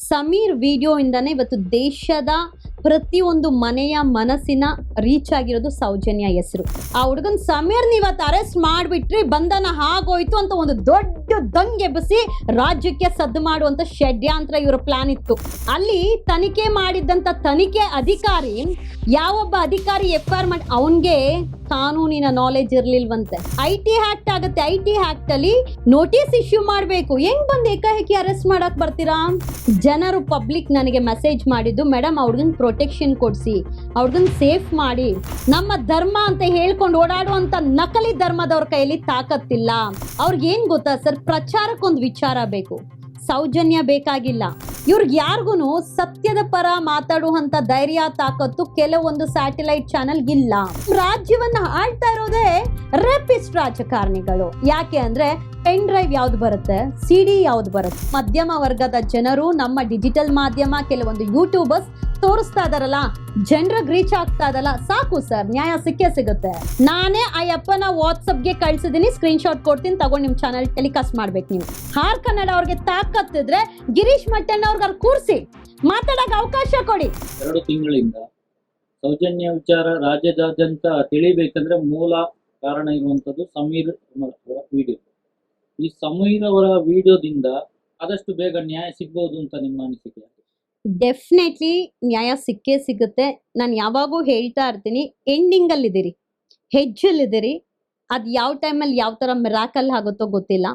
Sameer video ಇಂದಾನೆ ಇವತ್ತು ದೇಶದ ಪ್ರತಿಯೊಂದು ಮನೆಯ ಮನಸ್ಸಿನ ರೀಚ್ ಆಗಿರೋದು ಸೌಜನ್ಯ ಹೆಸರು. ಆ ಹುಡುಗನ ಸಮೀರ್ ಇವತ್ತು ಅರೆಸ್ಟ್ ಮಾಡ್ಬಿಟ್ರಿ, ಬಂಧನ ಆಗೋಯ್ತು ಅಂತ ಒಂದು ದೊಡ್ಡ ದಂಗೆಬ್ಬಿಸಿ ರಾಜ್ಯಕ್ಕೆ ಸದ್ದು ಮಾಡುವಂತ ಷಡ್ಯಂತ್ರ ಇವರ ಪ್ಲಾನ್ ಇತ್ತು. ಅಲ್ಲಿ ತನಿಖೆ ಮಾಡಿದ್ದಂತ ತನಿಖೆ ಅಧಿಕಾರಿ ಯಾವೊಬ್ಬ ಅಧಿಕಾರಿ ಎಫ್ ಆರ್ ಮಾಡಿ ಅವನ್ಗೆ ಕಾನೂನಿನ ನಾಲೆಜ್ ಇರ್ಲಿಲ್ವಂತೆ. ಐ ಟಿ ಹ್ಯಾಕ್ಟ್ ಆಗುತ್ತೆ ಐ ಟಿ ಹ್ಯಾಕ್ಟ್ ಅಲ್ಲಿ ನೋಟಿಸ್ ಇಶ್ಯೂ ಮಾಡಬೇಕು. ಹೆಂಗ್ ಬಂದ್ ಏಕಾಏಕಿ ಅರೆಸ್ಟ್ ಮಾಡಕ್ ಬರ್ತೀರಾ? ಜನರು ಪಬ್ಲಿಕ್ ನನಗೆ ಮೆಸೇಜ್ ಮಾಡಿದ್ದು ಮೇಡಮ್ ಅವ್ರಿಗನ್ ಪ್ರೊಟೆಕ್ಷನ್ ಕೊಡ್ಸಿ ಅವ್ರದನ್ನ ಸೇಫ್ ಮಾಡಿ, ನಮ್ಮ ಧರ್ಮ ಅಂತ ಹೇಳ್ಕೊಂಡು ಓಡಾಡುವಂತ ನಕಲಿ ಧರ್ಮದವ್ರ ಕೈಯಲ್ಲಿ ತಾಕತ್ತಿಲ್ಲ. ಅವ್ರಿಗೇನ್ ಗೊತ್ತಾ ಸರ್? ಪ್ರಚಾರಕ್ಕೊಂದು ವಿಚಾರ ಬೇಕು. ಸೌಜನ್ಯ ಬೇಕಾಗಿಲ್ಲ. ಇವ್ರಿಗೆ ಯಾರಿಗೂ ಸತ್ಯದ ಪರ ಮಾತಾಡುವಂತ ಧೈರ್ಯ, ತಾಕತ್ತು ಕೆಲವೊಂದು ಸ್ಯಾಟಲೈಟ್ ಚಾನೆಲ್ ಇಲ್ಲ. ರಾಜ್ಯವನ್ನ ಆಳ್ತಾ ಇರೋದೇ ರೆಪಿಸ್ಟ್ ರಾಜಕಾರಣಿಗಳು. ಯಾಕೆ ಅಂದ್ರೆ ಪೆನ್ ಡ್ರೈವ್ ಯಾವ್ದು ಬರುತ್ತೆ? ಸಿ ಡಿ ಯಾವ್ದು ಬರುತ್ತೆ? ಮಧ್ಯಮ ವರ್ಗದ ಜನರು ನಮ್ಮ ಡಿಜಿಟಲ್ ಮಾಧ್ಯಮ, ಕೆಲವೊಂದು ಯೂಟ್ಯೂಬರ್ಸ್ ತೋರಿಸ್ತಾ ಇದಾರಲ್ಲ, ಜನರಿಗೆ ರೀಚ್ ಆಗ್ತಾ ಇದಲ್ಲ. ಸಾಕು ಸರ್ ನ್ಯಾಯ ಸಿಕ್ಕೇ ಸಿಗುತ್ತೆ. ನಾನೇ ಆ ಅಪ್ಪನ ವಾಟ್ಸಪ್ಗೆ ಕಳ್ಸಿದೀನಿ ಸ್ಕ್ರೀನ್ ಶಾಟ್ ಕೊಡ್ತೀನಿ, ತಗೊಂಡು ನಿಮ್ ಚಾನಲ್ ಟೆಲಿಕಾಸ್ಟ್ ಮಾಡ್ಬೇಕು ನೀವು. ಹಾರ್ ಕನ್ನಡ ಅವ್ರಿಗೆ ತಾಕತ್ತಿದ್ರೆ ಗಿರೀಶ್ ಮಟ್ಟಣ್ಣ ಅವ್ರಿಗೆ ಅವ್ರು ಕೂರಿಸಿ. ಮಾತಾಡಕ್ ಅವಕಾಶ ಕೊಡಿ. ಎರಡು ತಿಂಗಳಿಂದ ಸೌಜನ್ಯ ವಿಚಾರ ರಾಜ್ಯದಾದ್ಯಂತ ತಿಳಿಬೇಕಂದ್ರೆ ಮೂಲ ಕಾರಣ ಇರುವಂತದ್ದು ಸಮೀರ್ ವಿಡಿಯೋ ಈ ಸಮೀರ್ ಅವರ ವಿಡಿಯೋದಿಂದ ಆದಷ್ಟು ಬೇಗ ನ್ಯಾಯ ಸಿಗ್ಬಹುದು ಅಂತ ನಿಮ್ಮ ಅನಿಸಿಕೆ. ಡೆಫಿನೆಟ್ಲಿ ನ್ಯಾಯ ಸಿಕ್ಕೇ ಸಿಗುತ್ತೆ. ನಾನು ಯಾವಾಗೂ ಹೇಳ್ತಾ ಇರ್ತೀನಿ ಎಂಡಿಂಗ್ ಅಲ್ಲಿ ಇದ್ದೀರಿ. ಹೆಜ್ಜಲ್ಲಿದ್ದೀರಿ ಅದು ಯಾವ ಟೈಮಲ್ಲಿ ಯಾವ ತರ ಮಿರಾಕಲ್ ಆಗುತ್ತೋ ಗೊತ್ತಿಲ್ಲ.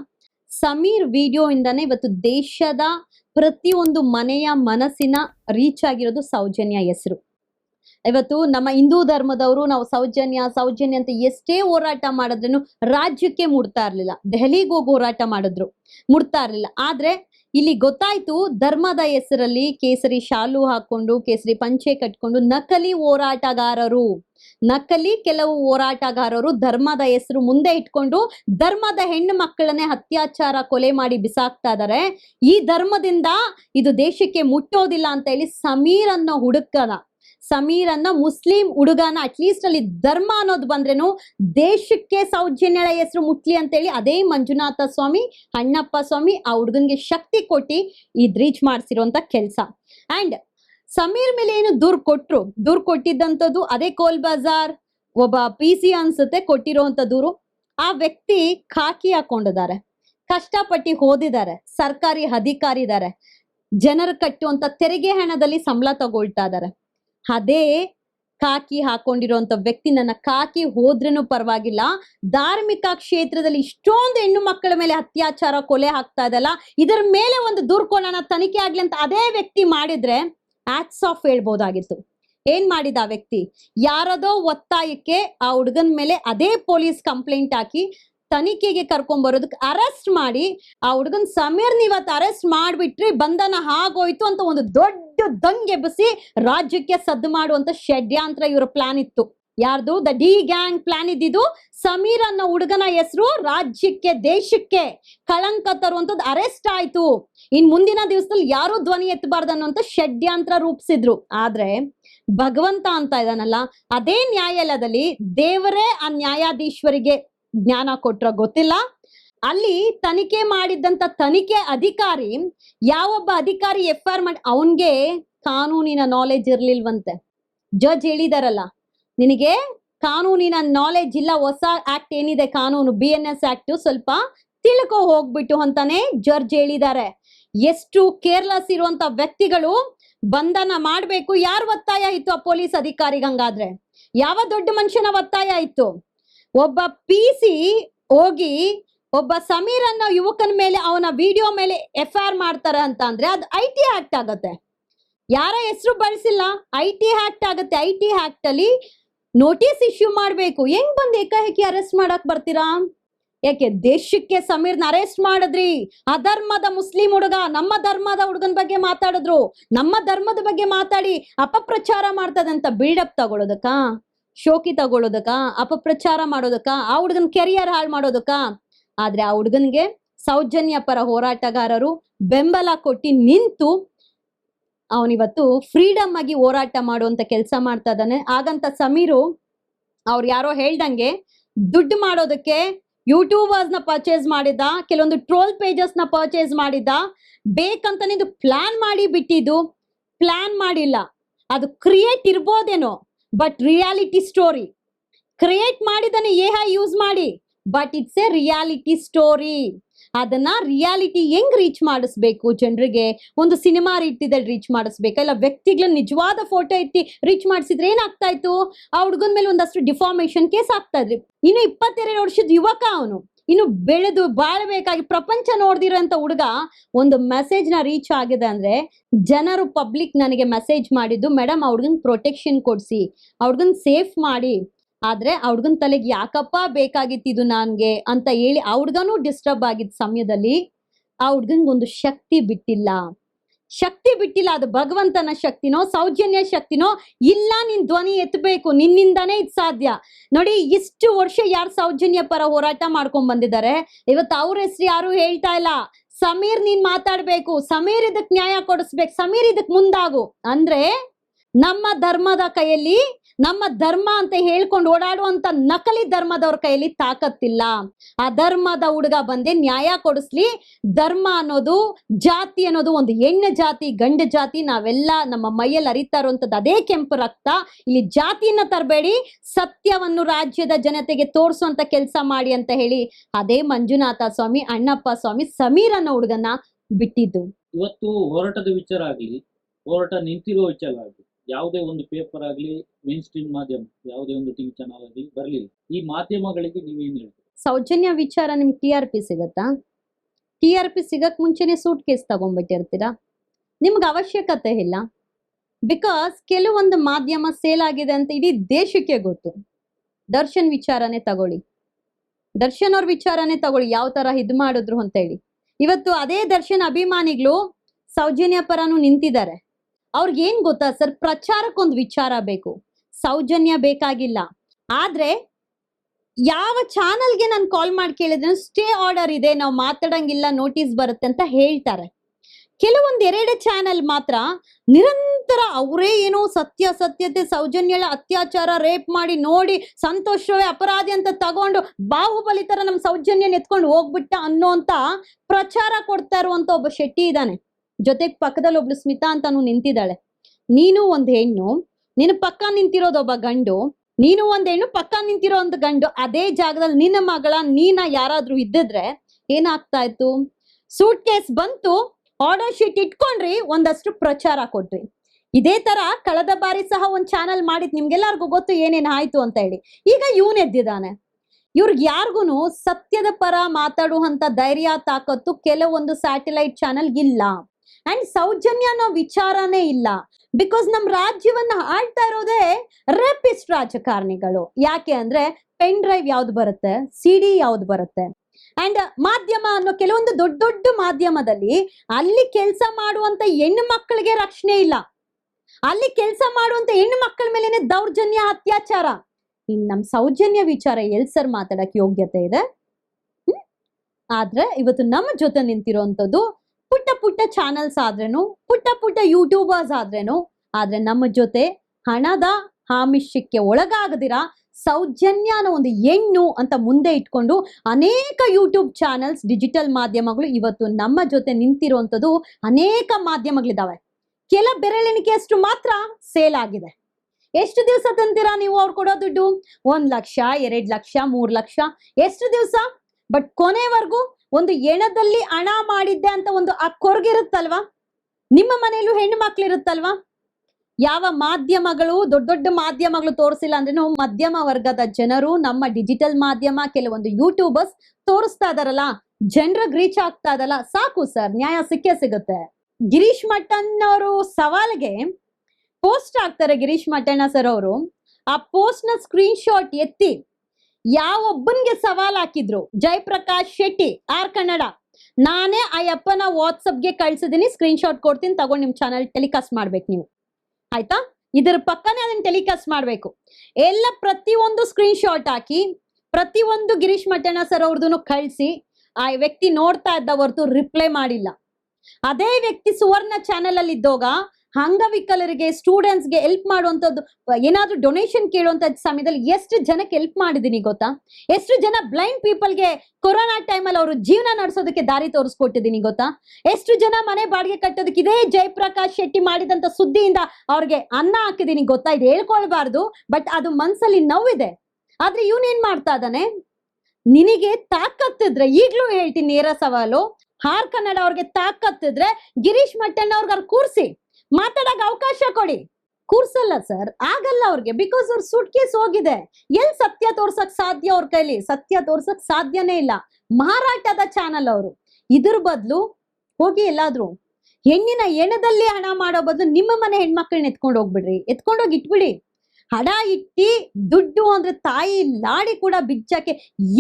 ಸಮೀರ್ ವಿಡಿಯೋ ಇಂದಾನೆ ಇವತ್ತು ದೇಶದ ಪ್ರತಿಯೊಂದು ಮನೆಯ ಮನಸ್ಸಿನ ರೀಚ್ ಆಗಿರೋದು ಸೌಜನ್ಯ ಹೆಸರು. ಇವತ್ತು ನಮ್ಮ ಹಿಂದೂ ಧರ್ಮದವರು ನಾವು ಸೌಜನ್ಯ ಸೌಜನ್ಯ ಅಂತ ಎಷ್ಟೇ ಹೋರಾಟ ಮಾಡಿದ್ರೂ ರಾಜ್ಯಕ್ಕೆ ಮುಡ್ತಾ ಇರ್ಲಿಲ್ಲ. ದೆಹಲಿಗೆ ಹೋಗಿ ಹೋರಾಟ ಮಾಡಿದ್ರು. ಮುಡ್ತಾ ಇರ್ಲಿಲ್ಲ. ಆದ್ರೆ ಇಲ್ಲಿ ಗೊತ್ತಾಯ್ತು ಧರ್ಮದ ಹೆಸರಲ್ಲಿ ಕೇಸರಿ ಶಾಲು ಹಾಕೊಂಡು, ಕೇಸರಿ ಪಂಚೆ ಕಟ್ಕೊಂಡು ನಕಲಿ ಹೋರಾಟಗಾರರು. ನಕಲಿ ಕೆಲವು ಹೋರಾಟಗಾರರು ಧರ್ಮದ ಹೆಸರು ಮುಂದೆ ಇಟ್ಕೊಂಡು ಧರ್ಮದ ಹೆಣ್ಣು ಮಕ್ಕಳನ್ನೇ ಅತ್ಯಾಚಾರ ಕೊಲೆ ಮಾಡಿ ಬಿಸಾಕ್ತಾ ಇದಾರೆ. ಈ ಧರ್ಮದಿಂದ ಇದು ದೇಶಕ್ಕೆ ಮುಟ್ಟೋದಿಲ್ಲ ಅಂತ ಹೇಳಿ ಸಮೀರ್ ಅನ್ನೋ ಹುಡುಗನ ಸಮೀರ್ ಅನ್ನ ಮುಸ್ಲಿಂ ಹುಡುಗನ ಅಟ್ಲೀಸ್ಟ್ ಅಲ್ಲಿ ಧರ್ಮ ಅನ್ನೋದು ಬಂದ್ರೇನು ದೇಶಕ್ಕೆ ಸೌಜನ್ಯಳ ಹೆಸರು ಮುಟ್ಲಿ ಅಂತೇಳಿ ಅದೇ ಮಂಜುನಾಥ ಸ್ವಾಮಿ ಅಣ್ಣಪ್ಪ ಸ್ವಾಮಿ ಆ ಹುಡುಗನ್ಗೆ ಶಕ್ತಿ ಕೊಟ್ಟಿ ಇದ್ ರೀಚ್ ಮಾಡಿಸಿರುವಂತ ಕೆಲಸ. ಅಂಡ್ ಸಮೀರ್ ಮೇಲೆ ಏನು ದೂರ್ ಕೊಟ್ರು? ದೂರ್ ಕೊಟ್ಟಿದ್ದಂಥದ್ದು ಅದೇ ಕೋಲ್ ಬಜಾರ್, ಒಬ್ಬ ಪಿ ಸಿ ಅನ್ಸುತ್ತೆ ಕೊಟ್ಟಿರುವಂತ ದೂರು. ಆ ವ್ಯಕ್ತಿ ಖಾಕಿ ಹಾಕೊಂಡಿದ್ದಾರೆ. ಕಷ್ಟಪಟ್ಟಿ ಓದಿದ್ದಾರೆ. ಸರ್ಕಾರಿ ಅಧಿಕಾರಿ ಇದ್ದಾರೆ. ಜನರು ಕಟ್ಟುವಂತ ತೆರಿಗೆ ಹಣದಲ್ಲಿ ಸಂಬಳ ತಗೊಳ್ತಾ ಇದ್ದಾರೆ. ಅದೇ ಕಾಕಿ ಹಾಕೊಂಡಿರುವಂತ ವ್ಯಕ್ತಿ ನನ್ನ ಕಾಕಿ ಹೋದ್ರೇನು ಪರವಾಗಿಲ್ಲ. ಧಾರ್ಮಿಕ ಕ್ಷೇತ್ರದಲ್ಲಿ ಇಷ್ಟೊಂದು ಹೆಣ್ಣು ಮಕ್ಕಳ ಮೇಲೆ ಅತ್ಯಾಚಾರ, ಕೊಲೆ ಆಗ್ತಾ ಇದಲ್ಲ ಇದರ ಮೇಲೆ ಒಂದು ದೂರ್ಕೊಳ್ಳೋಣ ತನಿಖೆ ಆಗ್ಲಿ ಅಂತ ಅದೇ ವ್ಯಕ್ತಿ ಮಾಡಿದ್ರೆ ಆಟ್ಸ್ ಆಫ್ ಹೇಳ್ಬೋದಾಗಿತ್ತು. ಏನ್ ಮಾಡಿದ ಆ ವ್ಯಕ್ತಿ? ಯಾರದೋ ಒತ್ತಾಯಕ್ಕೆ ಆ ಹುಡುಗನ ಮೇಲೆ ಅದೇ ಪೊಲೀಸ್ ಕಂಪ್ಲೇಂಟ್ ಹಾಕಿ ತನಿಖೆಗೆ ಕರ್ಕೊಂಡ್ ಬರೋದಕ್ಕೆ ಅರೆಸ್ಟ್ ಮಾಡಿ, ಆ ಹುಡುಗನ್ ಸಮೀರ್ನ ಇವತ್ತು ಅರೆಸ್ಟ್ ಮಾಡ್ಬಿಟ್ರಿ, ಬಂಧನ ಆಗೋಯ್ತು ಅಂತ ಒಂದು ದೊಡ್ಡ ದಂಗೆಬ್ಬಿಸಿ ರಾಜ್ಯಕ್ಕೆ ಸದ್ದು ಮಾಡುವಂತ ಷಡ್ಯಾಂತ್ರ ಇವರ ಪ್ಲಾನ್ ಇತ್ತು. ಯಾರ್ದು? ದ ಡಿ ಗ್ಯಾಂಗ್ ಪ್ಲಾನ್ ಇದ್ದಿದ್ದು ಸಮೀರ್ ಅನ್ನೋ ಹುಡುಗನ ಹೆಸರು ರಾಜ್ಯಕ್ಕೆ, ದೇಶಕ್ಕೆ ಕಳಂಕ ತರುವಂತದ್ದು ಅರೆಸ್ಟ್ ಆಯ್ತು. ಇನ್ ಮುಂದಿನ ದಿವಸದಲ್ಲಿ ಯಾರು ಧ್ವನಿ ಎತ್ತಬಾರ್ದು ಅನ್ನುವಂತ ಷಡ್ಯಂತ್ರ ರೂಪಿಸಿದ್ರು. ಆದ್ರೆ ಭಗವಂತ ಅಂತ ಇದಾನಲ್ಲ, ಅದೇ ನ್ಯಾಯಾಲಯದಲ್ಲಿ ದೇವರೇ ಆ ನ್ಯಾಯಾಧೀಶ್ವರಿಗೆ ಜ್ಞಾನ ಕೊಟ್ರ ಗೊತ್ತಿಲ್ಲ. ಅಲ್ಲಿ ತನಿಖೆ ಮಾಡಿದ್ದಂತ ತನಿಖೆ ಅಧಿಕಾರಿ ಯಾವೊಬ್ಬ ಅಧಿಕಾರಿ ಎಫ್ ಆರ್ ಮಾಡಿ ಅವನ್ಗೆ ಕಾನೂನಿನ ನಾಲೆಜ್ ಇರ್ಲಿಲ್ವಂತೆ. ಜಡ್ಜ್ ಹೇಳಿದಾರಲ್ಲ, ನಿನಗೆ ಕಾನೂನಿನ ನಾಲೆಜ್ ಇಲ್ಲ, ಹೊಸ ಆಕ್ಟ್ ಏನಿದೆ ಕಾನೂನು ಬಿ ಎನ್ ಎಸ್ ಆಕ್ಟ್ ಸ್ವಲ್ಪ ತಿಳ್ಕೊ ಹೋಗ್ಬಿಟ್ಟು ಅಂತಾನೆ ಜಡ್ಜ್ ಹೇಳಿದ್ದಾರೆ ಎಷ್ಟು ಕೇರ್ಲೆಸ್ ಇರುವಂತ ವ್ಯಕ್ತಿಗಳು ಬಂಧನ ಮಾಡ್ಬೇಕು. ಯಾರು ಒತ್ತಾಯ ಇತ್ತು ಆ ಪೊಲೀಸ್ ಅಧಿಕಾರಿಗೆ ಹಂಗಾದ್ರೆ? ಯಾವ ದೊಡ್ಡ ಮನುಷ್ಯನ ಒತ್ತಾಯ ಇತ್ತು? ಒಬ್ಬ ಪಿ ಸಿ ಹೋಗಿ ಒಬ್ಬ ಸಮೀರ್ ಅನ್ನೋ ಯುವಕನ ಮೇಲೆ ಅವನ ವಿಡಿಯೋ ಮೇಲೆ ಎಫ್ ಆರ್ ಮಾಡ್ತಾರೆ ಅಂತ ಅಂದ್ರೆ ಅದು ಐ ಟಿ ಆಕ್ಟ್ ಆಗತ್ತೆ. ಯಾರ ಹೆಸರು ಬಳಸಿಲ್ಲ? ಐ ಟಿ ಆಕ್ಟ್ ಆಗತ್ತೆ. ಐ ಟಿ ಆಕ್ಟ್ ಅಲ್ಲಿ ನೋಟಿಸ್ ಇಶ್ಯೂ ಮಾಡ್ಬೇಕು. ಹೆಂಗ್ ಬಂದ್ ಏಕಾಏಕಿ ಅರೆಸ್ಟ್ ಮಾಡಕ್ ಬರ್ತೀರಾ? ಯಾಕೆ ದೇಶಕ್ಕೆ ಸಮೀರ್ನ ಅರೆಸ್ಟ್ ಮಾಡಿದ್ರಿ? ಅಧರ್ಮದ ಮುಸ್ಲಿಂ ಹುಡುಗ, ನಮ್ಮ ಧರ್ಮದ ಹುಡುಗನ ಬಗ್ಗೆ ಮಾತಾಡಿದ್ರು. ನಮ್ಮ ಧರ್ಮದ ಬಗ್ಗೆ ಮಾತಾಡಿ ಅಪಪ್ರಚಾರ ಮಾಡ್ತದಂತ ಬಿಲ್ಡಪ್ ತಗೊಳೋದಕ್ಕ? ಶೋಕಿ ತಗೊಳೋದಕ್ಕ ಅಪಪ್ರಚಾರ ಮಾಡೋದಕ್ಕ, ಆ ಹುಡುಗನ ಕೆರಿಯರ್ ಹಾಳು ಮಾಡೋದಕ್ಕ. ಆದ್ರೆ ಆ ಹುಡುಗನ್ಗೆ ಸೌಜನ್ಯ ಪರ ಹೋರಾಟಗಾರರು ಬೆಂಬಲ ಕೊಟ್ಟಿ ನಿಂತು ಅವನಿವತ್ತು ಫ್ರೀಡಮ್ ಆಗಿ ಹೋರಾಟ ಮಾಡುವಂತ ಕೆಲಸ ಮಾಡ್ತಾ ಇದ್ದಾನೆ. ಆಗಂತ ಸಮೀರು ಅವ್ರು ಯಾರೋ ಹೇಳ್ದಂಗೆ ದುಡ್ಡು ಮಾಡೋದಕ್ಕೆ ಯೂಟ್ಯೂಬರ್ಸ್ನ ಪರ್ಚೇಸ್ ಮಾಡಿದ್ದ, ಕೆಲವೊಂದು ಟ್ರೋಲ್ ಪೇಜಸ್ನ ಪರ್ಚೇಸ್ ಮಾಡಿದ್ದ, ಬೇಕಂತ ಇದು ಪ್ಲಾನ್ ಮಾಡಿ ಬಿಟ್ಟಿದ್ದು. ಪ್ಲಾನ್ ಮಾಡಿಲ್ಲ. ಅದು ಕ್ರಿಯೇಟ್ ಇರ್ಬೋದೇನೋ. ಬಟ್ ರಿಯಾಲಿಟಿ ಸ್ಟೋರಿ ಕ್ರಿಯೇಟ್ ಮಾಡಿದನೆ ಏಹ ಯೂಸ್ ಮಾಡಿ but it's a reality story ಅದನ್ನ ರಿಯಾಲಿಟಿ ಹೆಂಗ್ ರೀಚ್ ಮಾಡಿಸ್ಬೇಕು ಜನರಿಗೆ? ಒಂದು ಸಿನಿಮಾ ರೀತಿದಲ್ಲಿ ರೀಚ್ ಮಾಡಿಸ್ಬೇಕಾ. ಇಲ್ಲ, ವ್ಯಕ್ತಿಗಳ ನಿಜವಾದ ಫೋಟೋ ಎತ್ತಿ ರೀಚ್ ಮಾಡಿಸಿದ್ರೆ ಏನಾಗ್ತಾ ಇತ್ತು? ಆ ಹುಡುಗನ ಮೇಲೆ ಒಂದಷ್ಟು ಡಿಫಾರ್ಮೇಶನ್ ಕೇಸ್ ಆಗ್ತಾ ಇದ್ರಿ. ಇನ್ನು ಇಪ್ಪತ್ತೆರಡು ವರ್ಷದ ಯುವಕ ಅವನು. ಇನ್ನು ಬೆಳೆದು ಬಾಳ್ಬೇಕಾಗಿ ಪ್ರಪಂಚ ನೋಡ್ದಿರೋಂಥ ಹುಡುಗ ಒಂದು ಮೆಸೇಜ್ನ ರೀಚ್ ಆಗಿದೆ ಅಂದ್ರೆ ಜನರು ಪಬ್ಲಿಕ್ ನನಗೆ ಮೆಸೇಜ್ ಮಾಡಿದ್ದು ಮೇಡಮ್ ಹುಡುಗನ್ ಪ್ರೊಟೆಕ್ಷನ್ ಕೊಡ್ಸಿ ಹುಡುಗನ್ ಸೇಫ್ ಮಾಡಿ, ಆದ್ರೆ ಹುಡುಗನ್ ತಲೆಗೆ ಯಾಕಪ್ಪ ಇದು ನನ್ಗೆ? ಅಂತ ಹೇಳಿ ಆ ಹುಡುಗನೂ ಡಿಸ್ಟರ್ಬ್ ಆಗಿದ್ದ ಸಮಯದಲ್ಲಿ ಆ ಹುಡ್ಗನ್ಗೊಂದು ಶಕ್ತಿ ಬಿಟ್ಟಿಲ್ಲ. ಶಕ್ತಿ ಬಿಟ್ಟಿಲ್ಲ, ಅದು ಭಗವಂತನ ಶಕ್ತಿನೋ, ಸೌಜನ್ಯ ಶಕ್ತಿನೋ, ಇಲ್ಲ, ನಿನ್ ಧ್ವನಿ ಎತ್ತಬೇಕು, ನಿನ್ನಿಂದಾನೇ ಇದು ಸಾಧ್ಯ. ನೋಡಿ, ಇಷ್ಟು ವರ್ಷ ಯಾರು ಸೌಜನ್ಯ ಪರ ಹೋರಾಟ ಮಾಡ್ಕೊಂಡ್ ಬಂದಿದ್ದಾರೆ? ಇವತ್ತು ಅವ್ರ ಹೆಸರು ಯಾರು ಹೇಳ್ತಾ ಇಲ್ಲ. ಸಮೀರ್, ನೀನ್ ಮಾತಾಡ್ಬೇಕು. ಸಮೀರ್ ಇದಕ್ ನ್ಯಾಯ ಕೊಡಿಸ್ಬೇಕು. ಸಮೀರ್ ಇದಕ್ ಮುಂದಾಗು. ಅಂದ್ರೆ ನಮ್ಮ ಧರ್ಮದ ಕೈಯಲ್ಲಿ ನಮ್ಮ ಧರ್ಮ ಅಂತ ಹೇಳ್ಕೊಂಡು ಓಡಾಡುವಂತ ನಕಲಿ ಧರ್ಮದವ್ರ ಕೈಯಲ್ಲಿ ತಾಕತ್ತಿಲ್ಲ. ಆ ಧರ್ಮದ ಹುಡುಗ ಬಂದೆ ನ್ಯಾಯ ಕೊಡಿಸ್ಲಿ. ಧರ್ಮ ಅನ್ನೋದು ಜಾತಿ ಅನ್ನೋದು ಒಂದು ಹೆಣ್ಣು ಜಾತಿ, ಗಂಡ ಜಾತಿ ನಾವೆಲ್ಲ ನಮ್ಮ ಮೈಯಲ್ಲಿ ಅರಿತಾ ಇರುವಂತದ್ದು ಅದೇ ಕೆಂಪು ರಕ್ತ. ಇಲ್ಲಿ ಜಾತಿಯನ್ನ ತರಬೇಡಿ, ಸತ್ಯವನ್ನು ರಾಜ್ಯದ ಜನತೆಗೆ ತೋರಿಸುವಂತ ಕೆಲಸ ಮಾಡಿ ಅಂತ ಹೇಳಿ ಅದೇ ಮಂಜುನಾಥ ಸ್ವಾಮಿ, ಅಣ್ಣಪ್ಪ ಸ್ವಾಮಿ ಸಮೀರ್ ಅನ್ನೋ ಹುಡುಗನ ಬಿಟ್ಟಿದ್ದು. ಇವತ್ತು ಹೋರಾಟದ ವಿಚಾರ ಆಗಲಿ, ಹೋರಾಟ ನಿಂತಿರೋ ವಿಚಾರ ಆಗಲಿ ಯಾವುದೇ ಒಂದು ಪೇಪರ್ ಆಗಲಿ ಮೇನ್ ಸ್ಟ್ರೀಮ್ ಮಾಧ್ಯಮ, ಯಾವುದೇ ಒಂದು ಟಿವಿ ಚಾನಲ್ ಆಗಲಿ ಬರಲಿಲ್ಲ. ಈ ಮಾಧ್ಯಮಗಳಿಗೆ ನೀವೇನು ಹೇಳ್ತೀರಿ? ಸೌಜನ್ಯ ವಿಚಾರ ನಿಮ್ಗೆ ಟಿ ಆರ್ ಪಿ ಸಿಗತ್ತಾ? ಟಿ ಆರ್ ಪಿ ಸಿಗಕ್ ಮುಂಚೆನೆ ಸೂಟ್ ಕೇಸ್ ತಗೊಂಡ್ಬಿಟ್ಟಿರ್ತೀರಾ? ನಿಮ್ಗೆ ಅವಶ್ಯಕತೆ ಇಲ್ಲ. ಬಿಕಾಸ್ ಕೆಲವೊಂದು ಮಾಧ್ಯಮ ಸೇಲ್ ಆಗಿದೆ ಅಂತ ಇಡೀ ದೇಶಕ್ಕೆ ಗೊತ್ತು. ದರ್ಶನ್ ವಿಚಾರನೇ ತಗೊಳ್ಳಿ. ದರ್ಶನ್ ಅವ್ರ ವಿಚಾರನೇ ತಗೊಳ್ಳಿ, ಯಾವ ತರ ಇದ್ ಮಾಡಿದ್ರು ಅಂತ ಹೇಳಿ. ಇವತ್ತು ಅದೇ ದರ್ಶನ್ ಅಭಿಮಾನಿಗಳು ಸೌಜನ್ಯ ಪರನು ನಿಂತಿದ್ದಾರೆ. ಅವ್ರಿಗೆ ಏನ್ ಗೊತ್ತಾ? ಸರ್, ಪ್ರಚಾರಕ್ಕೊಂದು ವಿಚಾರ ಬೇಕು. ಸೌಜನ್ಯ ಬೇಕಾಗಿಲ್ಲ. ಆದ್ರೆ, ಯಾವ ಚಾನಲ್ಗೆ ನಾನು ಕಾಲ್ ಮಾಡಿ ಕೇಳಿದ್ರೆ ಸ್ಟೇ ಆರ್ಡರ್ ಇದೆ, ನಾವು ಮಾತಾಡಂಗಿಲ್ಲ, ನೋಟಿಸ್ ಬರುತ್ತೆ ಅಂತ ಹೇಳ್ತಾರೆ. ಕೆಲವೊಂದು ಎರಡು ಚಾನೆಲ್ ಮಾತ್ರ ನಿರಂತರ ಅವರೇ ಏನೋ ಸತ್ಯ, ಸತ್ಯತೆ, ಸೌಜನ್ಯಳ ಅತ್ಯಾಚಾರ, ರೇಪ್ ಮಾಡಿ, ನೋಡಿ, ಸಂತೋಷವೇ ಅಪರಾಧಿ ಅಂತ ತಗೊಂಡು ಬಾಹುಬಲಿ ತರ ನಮ್ ಸೌಜನ್ಯನ ಎತ್ಕೊಂಡು ಹೋಗ್ಬಿಟ್ಟ ಅನ್ನೋ ಅಂತ ಪ್ರಚಾರ ಕೊಡ್ತಾ ಇರುವಂತ ಒಬ್ಬ ಶೆಟ್ಟಿ ಇದ್ದಾನೆ. ಜೊತೆಗ್ ಪಕ್ಕದಲ್ಲಿ ಒಬ್ಳು ಸ್ಮಿತಾ ಅಂತಾನು ನಿಂತಿದ್ದಾಳೆ. ನೀನು ಒಂದ್ ಹೆಣ್ಣು ನಿನ್ನ ಪಕ್ಕ ನಿಂತಿರೋದು ಒಬ್ಬ ಗಂಡು, ನೀನು ಒಂದ್ ಹೆಣ್ಣು, ಪಕ್ಕ ನಿಂತಿರೋ ಒಂದು ಗಂಡು, ಅದೇ ಜಾಗದಲ್ಲಿ ನಿನ್ನ ಮಗಳ, ನೀನ ಯಾರಾದ್ರೂ ಇದ್ದಿದ್ರೆ ಏನಾಗ್ತಾ ಇತ್ತು? ಸೂಟ್ ಕೇಸ್ ಬಂತು, ಆರ್ಡರ್ ಶೀಟ್ ಇಟ್ಕೊಂಡ್ರಿ, ಒಂದಷ್ಟು ಪ್ರಚಾರ ಕೊಟ್ರಿ. ಇದೇ ತರ ಕಳೆದ ಬಾರಿ ಸಹ ಒಂದ್ ಚಾನಲ್ ಮಾಡಿದ್ ನಿಮ್ಗೆಲ್ಲಾರ್ಗು ಗೊತ್ತು ಏನೇನ್ ಆಯ್ತು ಅಂತ ಹೇಳಿ. ಈಗ ಇವನ್ ಎದ್ದಿದ್ದಾನೆ. ಇವ್ರಿಗೆ ಯಾರಿಗೂ ಸತ್ಯದ ಪರ ಮಾತಾಡುವಂತ ಧೈರ್ಯ, ತಾಕತ್ತು ಕೆಲವೊಂದು ಸ್ಯಾಟಲೈಟ್ ಚಾನೆಲ್ ಇಲ್ಲ. ಅಂಡ್ ಸೌಜನ್ಯ ಅನ್ನೋ ವಿಚಾರನೇ ಇಲ್ಲ. ಬಿಕಾಸ್ ನಮ್ ರಾಜ್ಯವನ್ನ ಆಳ್ತಾ ಇರೋದೇ ರೇಪಿಸ್ಟ್ ರಾಜಕಾರಣಿಗಳು. ಯಾಕೆ ಅಂದ್ರೆ ಪೆನ್ ಡ್ರೈವ್ ಯಾವ್ದು ಬರುತ್ತೆ? ಸಿಡಿ ಯಾವ್ದು ಬರುತ್ತೆ? ಅಂಡ್ ಮಾಧ್ಯಮ ಅನ್ನೋ ಕೆಲವೊಂದು ದೊಡ್ಡ ದೊಡ್ಡ ಮಾಧ್ಯಮದಲ್ಲಿ ಅಲ್ಲಿ ಕೆಲಸ ಮಾಡುವಂತ ಹೆಣ್ಣು ಮಕ್ಕಳಿಗೆ ರಕ್ಷಣೆ ಇಲ್ಲ. ಅಲ್ಲಿ ಕೆಲಸ ಮಾಡುವಂತ ಹೆಣ್ಣು ಮಕ್ಕಳ ಮೇಲೇನೆ ದೌರ್ಜನ್ಯ, ಅತ್ಯಾಚಾರ. ಇನ್ ನಮ್ ಸೌಜನ್ಯ ವಿಚಾರ, ಎಲ್ ಸರ್ ಮಾತಾಡಕ್ ಯೋಗ್ಯತೆ ಇದೆ? ಆದ್ರೆ ಇವತ್ತು ನಮ್ಮ ಜೊತೆ ನಿಂತಿರೋಂಥದ್ದು ಪುಟ್ಟ ಪುಟ್ಟ ಚಾನಲ್ಸ್ ಆದ್ರೇನು, ಪುಟ್ಟ ಪುಟ್ಟ ಯೂಟ್ಯೂಬರ್ಸ್ ಆದ್ರೇನು, ಆದ್ರೆ ನಮ್ಮ ಜೊತೆ ಹಣದ ಆಮಿಷಕ್ಕೆ ಒಳಗಾಗದಿರ ಅನ್ನೋ ಒಂದು ಹೆಣ್ಣು ಅಂತ ಮುಂದೆ ಇಟ್ಕೊಂಡು ಅನೇಕ ಯೂಟ್ಯೂಬ್ ಚಾನಲ್ಸ್ ಡಿಜಿಟಲ್ ಮಾಧ್ಯಮಗಳು ಇವತ್ತು ನಮ್ಮ ಜೊತೆ ನಿಂತಿರುವಂಥದ್ದು ಅನೇಕ ಮಾಧ್ಯಮಗಳಿದಾವೆ. ಕೆಲ ಬೆರಳೆಣಿಕೆಯಷ್ಟು ಮಾತ್ರ ಸೇಲ್ ಆಗಿದೆ. ಎಷ್ಟು ದಿವಸ ತಂತೀರಾ ನೀವು ಅವ್ರು ಕೊಡೋ ದುಡ್ಡು? ಒಂದ್ ಲಕ್ಷ, ಎರಡ್ ಲಕ್ಷ, ಮೂರ್ ಲಕ್ಷ, ಎಷ್ಟು ದಿವಸ? ಬಟ್ ಕೊನೆವರೆಗೂ ಒಂದು ಎಣದಲ್ಲಿ ಹಣ ಮಾಡಿದ್ದೆ ಅಂತ ಒಂದು ಆ ಕೊರಗಿರುತ್ತಲ್ವಾ? ನಿಮ್ಮ ಮನೆಯಲ್ಲೂ ಹೆಣ್ಣು ಮಕ್ಳು ಇರುತ್ತಲ್ವಾ ಯಾವ ಮಾಧ್ಯಮಗಳು, ದೊಡ್ಡ ದೊಡ್ಡ ಮಾಧ್ಯಮಗಳು ತೋರಿಸಿಲ್ಲ ಅಂದ್ರೆ ನಾವು ಮಧ್ಯಮ ವರ್ಗದ ಜನರು, ನಮ್ಮ ಡಿಜಿಟಲ್ ಮಾಧ್ಯಮ, ಕೆಲವೊಂದು ಯೂಟ್ಯೂಬರ್ಸ್ ತೋರಿಸ್ತಾ ಇದಾರಲ್ಲ, ಜನರ ರೀಚ್ ಆಗ್ತಾ ಇದಲ್ಲ. ಸಾಕು ಸರ್ ನ್ಯಾಯ ಸಿಕ್ಕೇ ಸಿಗುತ್ತೆ. ಗಿರೀಶ್ ಮಠನ್ ಅವರು ಸವಾಲ್ಗೆ ಪೋಸ್ಟ್ ಆಗ್ತಾರೆ ಗಿರೀಶ್ ಮಠಣ್ಣ ಸರ್ ಅವರು. ಆ ಪೋಸ್ಟ್ನ ಸ್ಕ್ರೀನ್ ಶಾಟ್ ಎತ್ತಿ ಯಾವೊಬ್ಬನ್ಗೆ ಸವಾಲ್ ಹಾಕಿದ್ರು? ಜಯಪ್ರಕಾಶ್ ಶೆಟ್ಟಿ, ಆರ್ ಕನ್ನಡ. ನಾನೇ ಆ ಅಪ್ಪನ ವಾಟ್ಸಪ್ಗೆ ಕಳ್ಸಿದೀನಿ ಸ್ಕ್ರೀನ್ ಶಾಟ್ ಕೊಡ್ತೀನಿ, ತಗೊಂಡು ನಿಮ್ ಚಾನಲ್ ಟೆಲಿಕಾಸ್ಟ್ ಮಾಡ್ಬೇಕು ನೀವು. ಆಯ್ತಾ? ಇದರ ಪಕ್ಕನೇ ಅದನ್ನ ಟೆಲಿಕಾಸ್ಟ್ ಮಾಡ್ಬೇಕು. ಎಲ್ಲ ಪ್ರತಿಯೊಂದು ಸ್ಕ್ರೀನ್ ಶಾಟ್ ಹಾಕಿ, ಪ್ರತಿಯೊಂದು ಗಿರೀಶ್ ಮಟ್ಟಣ್ಣ ಸರ್ ಅವ್ರದ್ದು ಕಳಿಸಿ, ಆ ವ್ಯಕ್ತಿ ನೋಡ್ತಾ ಇದ್ದ ಹೊರತು ರಿಪ್ಲೈ ಮಾಡಿಲ್ಲ. ಅದೇ ವ್ಯಕ್ತಿ ಸುವರ್ಣ ಚಾನೆಲ್ ಅಲ್ಲಿ ಇದ್ದೋಗ ಅಂಗವಿಕಲರಿಗೆ ಸ್ಟೂಡೆಂಟ್ಸ್ಗೆ ಹೆಲ್ಪ್ ಮಾಡುವಂಥದ್ದು ಏನಾದ್ರೂ ಡೊನೇಷನ್ ಕೇಳುವಂತ ಸಮಯದಲ್ಲಿ ಎಷ್ಟು ಜನಕ್ಕೆ ಹೆಲ್ಪ್ ಮಾಡಿದೀನಿ ಗೊತ್ತಾ? ಎಷ್ಟು ಜನ ಬ್ಲೈಂಡ್ ಪೀಪಲ್ಗೆ ಕೊರೋನಾ ಟೈಮಲ್ಲಿ ಅವರು ಜೀವನ ನಡೆಸೋದಕ್ಕೆ ದಾರಿ ತೋರಿಸ್ಕೊಟ್ಟಿದ್ದೀನಿ ಗೊತ್ತಾ? ಎಷ್ಟು ಜನ ಮನೆ ಬಾಡಿಗೆ ಕಟ್ಟೋದಕ್ಕೆ ಇದೇ ಜಯಪ್ರಕಾಶ್ ಶೆಟ್ಟಿ ಮಾಡಿದಂತ ಸುದ್ದಿಯಿಂದ ಅವ್ರಿಗೆ ಅನ್ನ ಹಾಕಿದೀನಿ ಗೊತ್ತಾ? ಇದು ಹೇಳ್ಕೊಳ್ಬಾರ್ದು ಬಟ್ ಅದು ಮನಸ್ಸಲ್ಲಿ ನೋವಿದೆ. ಆದ್ರೆ ಇವನೇನ್ ಮಾಡ್ತಾ ಇದ್ದಾನೆ? ನಿನಗೆ ತಾಕತ್ತಿದ್ರೆ, ಈಗ್ಲೂ ಹೇಳ್ತೀನಿ ನೇರ ಸವಾಲು, ಹಾರ್ ಕನ್ನಡ ಅವ್ರಿಗೆ ತಾಕತ್ತಿದ್ರೆ, ಗಿರೀಶ್ ಮಟ್ಟಣ್ಣ ಅವ್ರಿಗೆ ಅವ್ರು ಕೂರ್ಸಿ. ಮಾತಾಡಕ್ ಅವಕಾಶ ಕೊಡಿ. ಕೂರ್ಸಲ್ಲ ಸರ್, ಆಗಲ್ಲ ಅವ್ರಿಗೆ. ಬಿಕಾಸ್ ಅವ್ರ ಸುಟ್ ಕೇಸ್ ಹೋಗಿದೆ. ಎಲ್ ಸತ್ಯ ತೋರ್ಸಕ್ ಸಾಧ್ಯ ಅವ್ರ ಕೈಲಿ? ಸತ್ಯ ತೋರ್ಸಕ್ ಸಾಧ್ಯನೇ ಇಲ್ಲ. ಮಾರಾಟದ ಚಾನಲ್ ಅವರು. ಇದ್ರ ಬದಲು ಹೋಗಿ ಎಲ್ಲಾದ್ರೂ ಹೆಣ್ಣಿನ ಎಣದಲ್ಲಿ ಹಣ ಮಾಡೋ ಬದಲು ನಿಮ್ಮ ಮನೆ ಹೆಣ್ಮಕ್ಳನ್ನ ಎತ್ಕೊಂಡು ಹೋಗ್ಬಿಡ್ರಿ. ಎತ್ಕೊಂಡೋಗಿ ಇಟ್ಬಿಡಿ. ಹಣ ಇಟ್ಟಿ ದುಡ್ಡು ಅಂದ್ರೆ ತಾಯಿ ಲಾಡಿ ಕೂಡ ಬಿಚ್ಚಕ್ಕೆ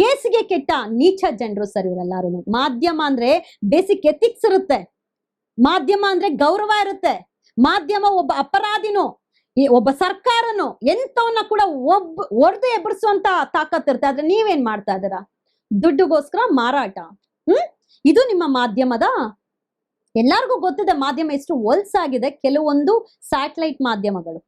ಏಸಿಗೆ ಕೆಟ್ಟ ನೀಚ ಜನರು ಸರ್ ಇವರೆಲ್ಲಾರು ಮಾಧ್ಯಮ ಅಂದ್ರೆ ಬೇಸಿಕ್ ಎಥಿಕ್ಸ್ ಇರುತ್ತೆ. ಮಾಧ್ಯಮ ಅಂದ್ರೆ ಗೌರವ ಇರುತ್ತೆ. ಮಾಧ್ಯಮ ಒಬ್ಬ ಅಪರಾಧಿನೋ ಒಬ್ಬ ಸರ್ಕಾರನೋ ಎಂತವನ್ನ ಕೂಡ ಒಬ್ಬ ಒಡೆದು ಎಬ್ಬರಿಸುವಂತ ತಾಕತ್ತಿರುತ್ತೆ ಆದ್ರೆ ನೀವೇನ್ ಮಾಡ್ತಾ ಇದ್ದೀರಾ? ದುಡ್ಡುಗೋಸ್ಕರ ಮಾರಾಟ. ಹ್ಮ್? ಇದು ನಿಮ್ಮ ಮಾಧ್ಯಮದ, ಎಲ್ಲಾರ್ಗು ಗೊತ್ತಿದೆ ಮಾಧ್ಯಮ ಎಷ್ಟು ಹೊಲ್ಸಾಗಿದೆ ಕೆಲವೊಂದು ಸ್ಯಾಟಲೈಟ್ ಮಾಧ್ಯಮಗಳು.